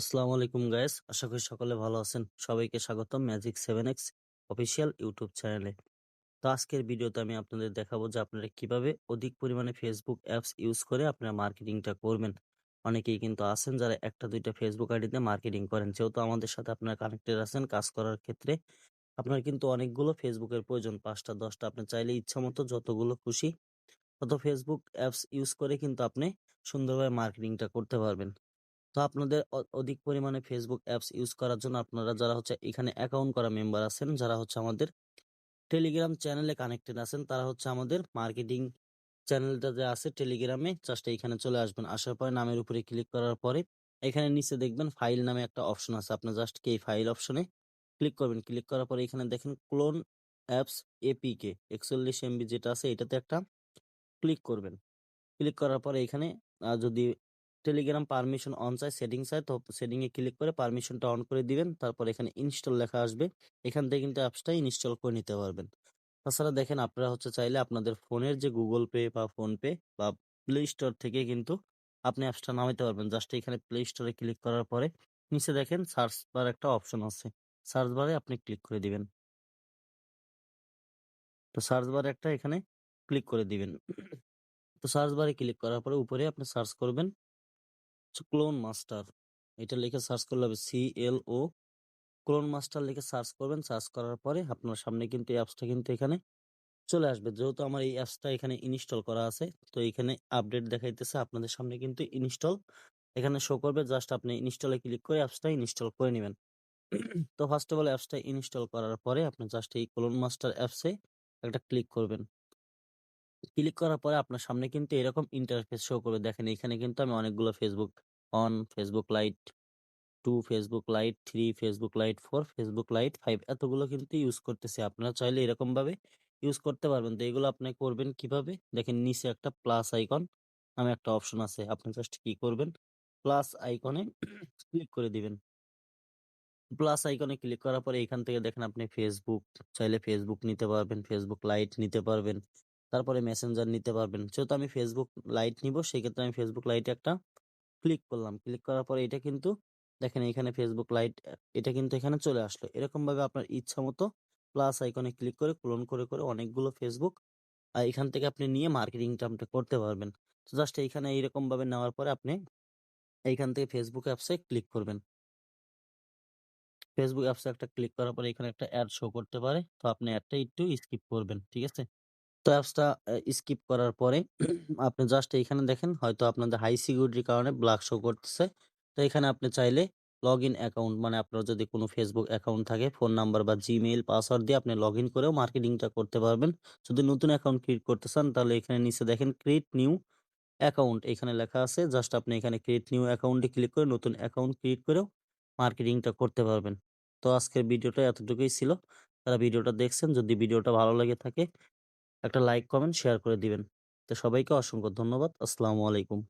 আসসালামু আলাইকুম গাইস। আশা করি সকলে ভালো আছেন। সবাইকে স্বাগতম magic seven X official YouTube চ্যানেলে তো আজকের ভিডিওতে আমি আপনাদের দেখাবো যে আপনারা কীভাবে অধিক পরিমাণে ফেসবুক অ্যাপস ইউজ করে আপনারা মার্কেটিংটা করবেন। অনেকেই কিন্তু আছেন যারা একটা, দুইটা ফেসবুক আইডিতে মার্কেটিং করেন। যেহেতু আমাদের সাথে আপনারা কানেক্টেড আছেন কাজ করার ক্ষেত্রে, আপনার কিন্তু অনেকগুলো ফেসবুকের প্রয়োজন। পাঁচটা, দশটা আপনি চাইলে ইচ্ছা মতো যতগুলো খুশি তত ফেসবুক অ্যাপস ইউজ করে কিন্তু আপনি সুন্দরভাবে মার্কেটিংটা করতে পারবেন। তো আপনাদের অধিক পরিমাণে ফেসবুক অ্যাপস ইউজ করার জন্য আপনারা যারা হচ্ছে এখানে অ্যাকাউন্ট করা মেম্বার আছেন, যারা হচ্ছে আমাদের টেলিগ্রাম চ্যানেলে কানেক্টেড আছেন, তারা হচ্ছে আমাদের মার্কেটিং চ্যানেলটা যে আছে টেলিগ্রামে জাস্ট এইখানে চলে আসবেন। আসার পরে নামের উপরে ক্লিক করার পরে এখানে নিচে দেখবেন ফাইল নামে একটা অপশন আছে। আপনি জাস্ট এই ফাইল অপশনে ক্লিক করবেন। ক্লিক করার পরে এখানে দেখেন ক্লোন অ্যাপস এপিকে ৪১ এমবি যেটা আছে এটাতে একটা ক্লিক করবেন। ক্লিক করার পরে এখানে যদি টেলিগ্রাম পারমিশন অন চায় সেটিং চায়, তো সেটিং এ ক্লিক করে পারমিশনটা অন করে দিবেন। তারপর এখানে ইনস্টল লেখা আসবে। এখান থেকে কিন্তু অ্যাপসটা ইনস্টল করে নিতে পারবেন। তাছাড়া দেখেন আপনারা হচ্ছে চাইলে আপনাদের ফোনের যে গুগল পে বা ফোন পে বা প্লে স্টোর থেকে কিন্তু আপনি অ্যাপসটা নামাইতে পারবেন। জাস্ট এখানে প্লে স্টোরে ক্লিক করার পরে নিচে দেখেন সার্চ বার একটা অপশন আছে। সার্চ বারে আপনি ক্লিক করে দিবেন। তো সার্চ বারে একটা এখানে ক্লিক করে দিবেন। তো সার্চ বারে ক্লিক করার পরে উপরে আপনি সার্চ করবেন। ক্লোন মাস্টার এটা লিখে সার্চ করলে হবে C L O clone master লিখে সার্চ করবেন সার্চ করার পরে আপনার সামনে কিন্তু এই অ্যাপসটা কিন্তু এখানে চলে আসবে। যেহেতু আমার এই অ্যাপসটা এখানে ইনস্টল করা আছে, তো এখানে আপডেট দেখাইতেছে, আপনাদের সামনে কিন্তু ইনস্টল এখানে শো করবে। জাস্ট আপনি ইনস্টলে ক্লিক করে অ্যাপসটা ইনস্টল করে নেবেন। তো ফার্স্ট অফ অল অ্যাপসটা ইনস্টল করার পরে আপনি জাস্ট এই ক্লোন মাস্টার অ্যাপসে একটা ক্লিক করবেন। ক্লিক করার পরে আপনার সামনে কিন্তু এরকম ইন্টারফেস শো করবে। দেখেন এখানে কিন্তু আমি অনেকগুলো Facebook one Facebook lite two Facebook lite three Facebook lite four Facebook lite five এতগুলো কিন্তু ইউজ করতেছি। আপনারা চাইলে এরকম ভাবে ইউজ করতে পারবেন। তো এগুলো আপনি করবেন কীভাবে? দেখেন নিচে একটা প্লাস আইকন নামে একটা অপশন আছে। আপনি জাস্ট কি করবেন? প্লাস আইকনে ক্লিক করে দিবেন। প্লাস আইকনে ক্লিক করার পরে এখান থেকে দেখেন আপনি ফেসবুক চাইলে ফেসবুক নিতে পারবেন ফেসবুক লাইট নিতে পারবেন। তারপরে মেসেঞ্জার নিতে পারবেন। যেহেতু আমি ফেসবুক লাইট নিব, সেক্ষেত্রে আমি ফেসবুক লাইটে একটা ক্লিক করলাম। ক্লিক করার পরে এটা কিন্তু, দেখেন এখানে ফেসবুক লাইট এটা কিন্তু এখানে চলে আসলো। এরকম ভাবে আপনার ইচ্ছা মতো প্লাস আইকনে ক্লিক করে ক্লোন করে করে অনেকগুলো ফেসবুক আর এখান থেকে আপনি নিয়ে মার্কেটিং আপনি করতে পারবেন। তো জাস্ট এইখানে এইরকম ভাবে নেওয়ার পরে আপনি এইখান থেকে ফেসবুক অ্যাপসে ক্লিক করবেন। ফেসবুক অ্যাপসে একটা ক্লিক করার পরে এখানে একটা অ্যাড শো করতে পারে। তো আপনি অ্যাডটা একটু স্কিপ করবেন, ঠিক আছে? তো অ্যাপসটা স্কিপ করার পরে আপনি জাস্ট এইখানে দেখেন, হয়তো আপনাদের হাই সিকিউরিটির কারণে ব্ল্যাক শো করতেছে। তো এখানে আপনি চাইলে লগ ইন অ্যাকাউন্ট মানে আপনার যদি কোনো ফেসবুক অ্যাকাউন্ট থাকে ফোন নাম্বার বা জিমেইল পাসওয়ার্ড দিয়ে আপনি লগ ইন করেও মার্কেটিংটা করতে পারবেন। যদি নতুন অ্যাকাউন্ট ক্রিয়েট করতে চান, তাহলে এখানে নিচে দেখেন ক্রিয়েট নিউ অ্যাকাউন্ট এখানে লেখা আছে জাস্ট আপনি এখানে ক্রিয়েট নিউ অ্যাকাউন্টে ক্লিক করে নতুন অ্যাকাউন্ট ক্রিয়েট করেও মার্কেটিংটা করতে পারবেন। তো আজকের ভিডিওটা এতটুকুই ছিল। তারা ভিডিওটা দেখছেন, যদি ভিডিওটা ভালো লাগে থাকে একটা লাইক কমেন্ট শেয়ার করে দিবেন। তো সবাইকে অসংখ্য ধন্যবাদ। আসসালামু আলাইকুম।